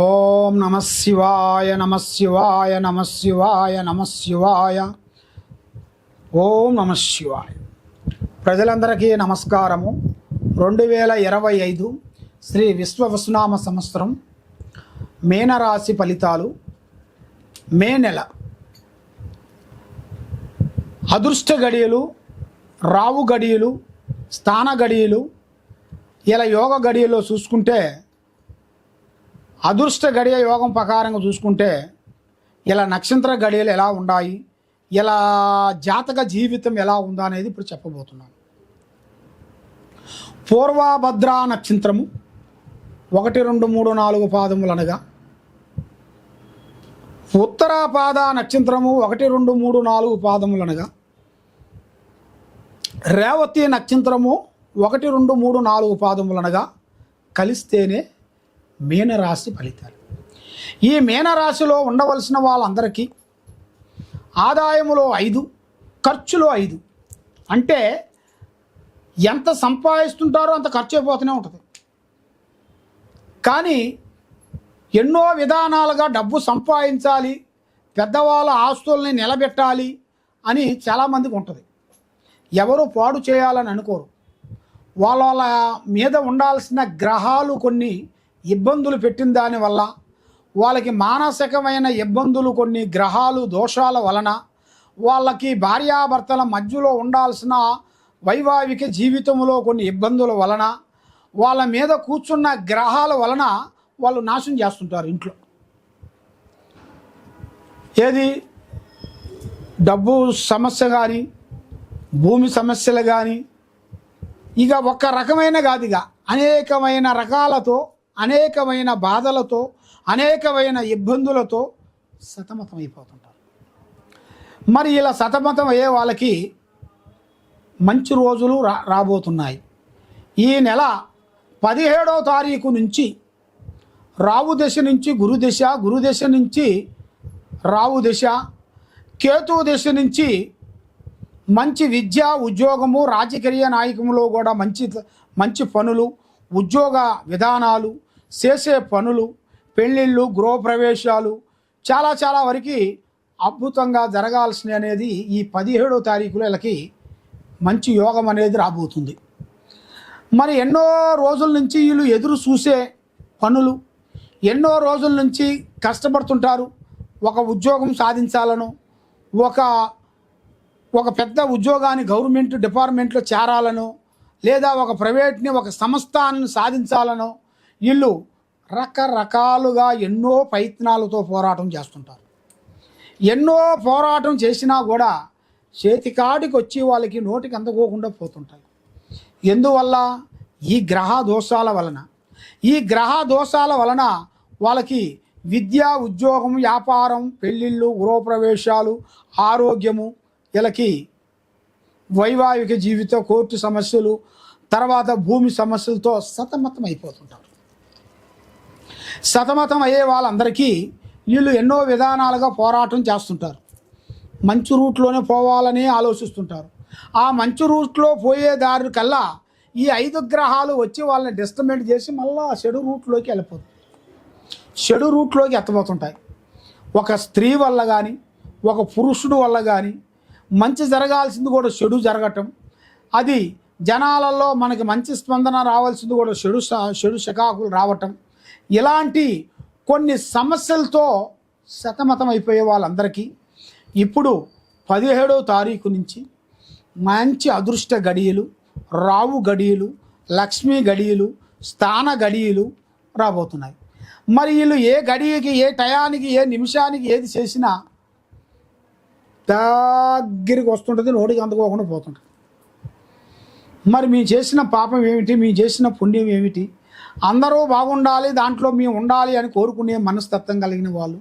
ఓం నమ శివాయ నమ శివాయ నమ శివాయ నమ శివాయ. ఓం నమ శివాయ. ప్రజలందరికీ నమస్కారము. రెండు వేల ఇరవై ఐదు శ్రీ విశ్వవసునామ సంవత్సరం మేనరాశి ఫలితాలు మే నెల. అదృష్ట గడియలు రావు గడియలు స్థాన గడియలు ఇలా యోగ గడియలో చూసుకుంటే అదృష్ట గడియ యోగం ప్రకారంగా చూసుకుంటే ఇలా నక్షత్ర గడియలు ఎలా ఉన్నాయి ఇలా జాతక జీవితం ఎలా ఉందా అనేది ఇప్పుడు చెప్పబోతున్నాను. పూర్వభద్ర నక్షత్రము ఒకటి రెండు మూడు నాలుగు పాదములు అనగా ఉత్తరాపాద నక్షత్రము ఒకటి రెండు మూడు నాలుగు పాదములు అనగా రేవతి నక్షత్రము ఒకటి రెండు మూడు నాలుగు పాదములు అనగా కలిస్తేనే మీనరాశి ఫలితాలు. ఈ మీనరాశిలో ఉండవలసిన వాళ్ళందరికీ ఆదాయములో ఐదు ఖర్చులో ఐదు. అంటే ఎంత సంపాదిస్తుంటారో అంత ఖర్చు అయిపోతూనే ఉంటుంది. కానీ ఎన్నో విధానాలుగా డబ్బు సంపాదించాలి పెద్దవాళ్ళ ఆస్తుల్ని నిలబెట్టాలి అని చాలామందికి ఉంటుంది. ఎవరు పాడు చేయాలని అనుకోరు. వాళ్ళ వాళ్ళ మీద ఉండాల్సిన గ్రహాలు కొన్ని ఇబ్బందులు పెట్టిన దానివల్ల వాళ్ళకి మానసికమైన ఇబ్బందులు కొన్ని గ్రహాలు దోషాల వలన వాళ్ళకి భార్యాభర్తల మధ్యలో ఉండాల్సిన వైవాహిక జీవితంలో కొన్ని ఇబ్బందుల వలన వాళ్ళ మీద కూర్చున్న గ్రహాల వలన వాళ్ళు నాశనం చేస్తుంటారు ఇంట్లో. ఏది? డబ్బు సమస్య కానీ భూమి సమస్యలు కానీ ఇక ఒక్క రకమైన కాదు ఇక. అనేకమైన రకాలతో అనేకమైన బాధలతో అనేకమైన ఇబ్బందులతో సతమతం అయిపోతుంటారు మరి ఇలా సతమతం అయ్యే వాళ్ళకి మంచి రోజులు రా రాబోతున్నాయి. ఈ నెల పదిహేడవ తారీఖు నుంచి రావు దశ నుంచి గురుదశ గురుదశ నుంచి రావు దశ కేతు దశ నుంచి మంచి విద్య ఉద్యోగము రాజకీయ నాయకంలో కూడా మంచి మంచి పనులు ఉద్యోగ విధానాలు చేసే పనులు పెళ్ళిళ్ళు గృహప్రవేశాలు చాలా చాలా వరకు అద్భుతంగా జరగాల్సిన అనేది ఈ పదిహేడో తారీఖులో వీళ్ళకి మంచి యోగం అనేది రాబోతుంది. మరి ఎన్నో రోజుల నుంచి వీళ్ళు ఎదురు చూసే పనులు ఎన్నో రోజుల నుంచి కష్టపడుతుంటారు. ఒక ఉద్యోగం సాధించాలను ఒక ఒక పెద్ద ఉద్యోగాన్ని గవర్నమెంట్ డిపార్ట్మెంట్లో చేరాలను లేదా ఒక ప్రైవేట్ని ఒక సంస్థను సాధించాలనో వీళ్ళు రకరకాలుగా ఎన్నో ప్రయత్నాలతో పోరాటం చేస్తుంటారు. ఎన్నో పోరాటం చేసినా కూడా చేతికాడికి వచ్చి వాళ్ళకి నోటికి అందుకోకుండా పోతుంటాయి. ఎందువల్ల? ఈ గ్రహ దోషాల వలన. ఈ గ్రహ దోషాల వలన వాళ్ళకి విద్య ఉద్యోగం వ్యాపారం పెళ్ళిళ్ళు గృహప్రవేశాలు ఆరోగ్యము వీళ్ళకి వైవాహిక జీవిత కోర్టు సమస్యలు తర్వాత భూమి సమస్యలతో సతమతం అయిపోతుంటారు సతమతం అయ్యే వాళ్ళందరికీ వీళ్ళు ఎన్నో విధానాలుగా పోరాటం చేస్తుంటారు. మంచి రూట్లోనే పోవాలని ఆలోచిస్తుంటారు. ఆ మంచి రూట్లో పోయే దారి కల్లా ఈ ఐదు గ్రహాలు వచ్చి వాళ్ళని డిస్టర్బెంట్ చేసి మళ్ళా చెడు రూట్లోకి వెళ్ళిపోతుంది చెడు రూట్లోకి ఎత్తబోతుంటాయి. ఒక స్త్రీ వల్ల కానీ ఒక పురుషుడు వల్ల కానీ మంచి జరగాల్సింది కూడా చెడు జరగటం. అది జనాలలో మనకి మంచి స్పందన రావాల్సింది కూడా చెడు చెడు శకాకులు రావటం. ఇలాంటి కొన్ని సమస్యలతో సతమతం అయిపోయే వాళ్ళందరికీ ఇప్పుడు పదిహేడవ తారీఖు నుంచి మంచి అదృష్ట గడియలు రావు గడియలు లక్ష్మీ గడియలు స్థాన గడియలు రాబోతున్నాయి. మరి వీళ్ళు ఏ గడియకి ఏ టయానికి ఏ నిమిషానికి ఏది చేసినా దగ్గరికి వస్తుంటుంది నోటికి అందుకోకుండా పోతుంటుంది. మరి మేము చేసిన పాపం ఏమిటి? మేము చేసిన పుణ్యం ఏమిటి? అందరూ బాగుండాలి దాంట్లో మేము ఉండాలి అని కోరుకునే మనస్తత్వం కలిగిన వాళ్ళు.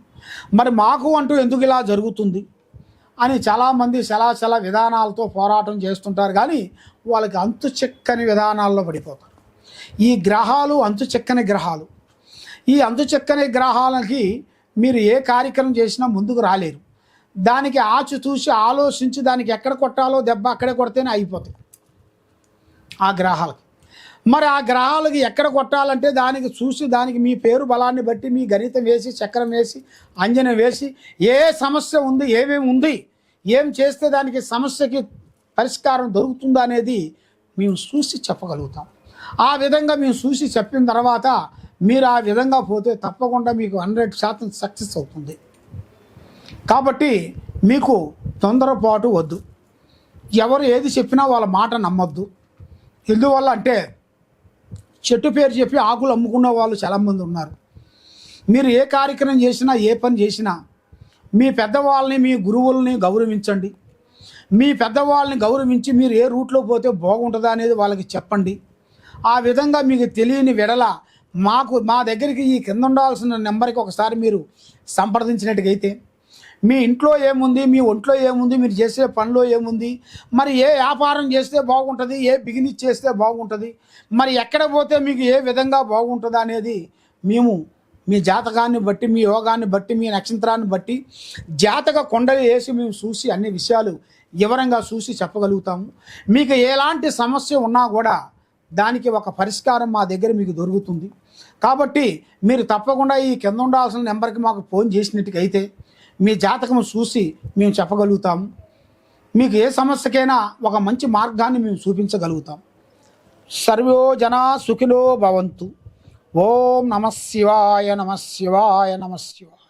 మరి మాకు అంటూ ఎందుకు ఇలా జరుగుతుంది? అని చాలామంది చాలా విధానాలతో పోరాటం చేస్తుంటారు కానీ వాళ్ళకి అంతు చెక్కని విధానాల్లో పడిపోతారు. ఈ గ్రహాలు అంతు చెక్కని గ్రహాలు. ఈ అంతు చెక్కని గ్రహాలకి మీరు ఏ కార్యక్రమం చేసినా ముందుకు రాలేరు. దానికి ఆచి చూసి ఆలోచించి దానికి ఎక్కడ కొట్టాలో దెబ్బ అక్కడే కొడితేనే అయిపోతుంది ఆ గ్రహాలకి. మరి ఆ గ్రహాలకి ఎక్కడ కొట్టాలంటే దానికి చూసి దానికి మీ పేరు బలాన్ని బట్టి మీ గణితం వేసి చక్రం వేసి అంజనం వేసి ఏ సమస్య ఉంది ఏమేమి ఉంది ఏం చేస్తే దానికి సమస్యకి పరిష్కారం దొరుకుతుందా అనేది మేము చూసి చెప్పగలుగుతాం. ఆ విధంగా మేము చూసి చెప్పిన తర్వాత మీరు ఆ విధంగా పోతే తప్పకుండా మీకు హండ్రెడ్ శాతం సక్సెస్ అవుతుంది. కాబట్టి మీకు తొందరపాటు వద్దు. ఎవరు ఏది చెప్పినా వాళ్ళ మాట నమ్మొద్దు. ఎందువల్ల అంటే చెట్టు పేరు చెప్పి ఆకులు అమ్ముకున్న వాళ్ళు చాలామంది ఉన్నారు. మీరు ఏ కార్యక్రమం చేసినా ఏ పని చేసినా మీ పెద్దవాళ్ళని మీ గురువుల్ని గౌరవించండి. మీ పెద్దవాళ్ళని గౌరవించి మీరు ఏ రూట్లో పోతే బాగుంటుందా అనేది వాళ్ళకి చెప్పండి. ఆ విధంగా మీకు తెలియని వెడల మాకు మా దగ్గరికి ఈ కింద ఉండాల్సిన నెంబర్కి ఒకసారి మీరు సంప్రదించినట్టుగైతే మీ ఇంట్లో ఏముంది మీ ఒంట్లో ఏముంది మీరు చేసే పనిలో ఏముంది మరి ఏ వ్యాపారం చేస్తే బాగుంటుంది ఏ బిగినెస్ చేస్తే బాగుంటుంది మరి ఎక్కడ పోతే మీకు ఏ విధంగా బాగుంటుంది అనేది మేము మీ జాతకాన్ని బట్టి మీ యోగాన్ని బట్టి మీ నక్షత్రాన్ని బట్టి జాతక కొండలు వేసి మేము చూసి అన్ని విషయాలు వివరంగా చూసి చెప్పగలుగుతాము. మీకు ఎలాంటి సమస్య ఉన్నా కూడా దానికి ఒక పరిష్కారం మా దగ్గర మీకు దొరుకుతుంది. కాబట్టి మీరు తప్పకుండా ఈ కింద ఉండాల్సిన నెంబర్కి మాకు ఫోన్ చేసినట్టుకైతే మీ జాతకం చూసి మేము చెప్పగలుగుతాము మీకు ఏ సమస్యకైనా ఒక మంచి మార్గాన్ని మేము చూపించగలుగుతాం. సర్వో జనా సుఖిలో భవంతు. ఓం నమ శివాయ నమ శివాయ నమ శివాయ.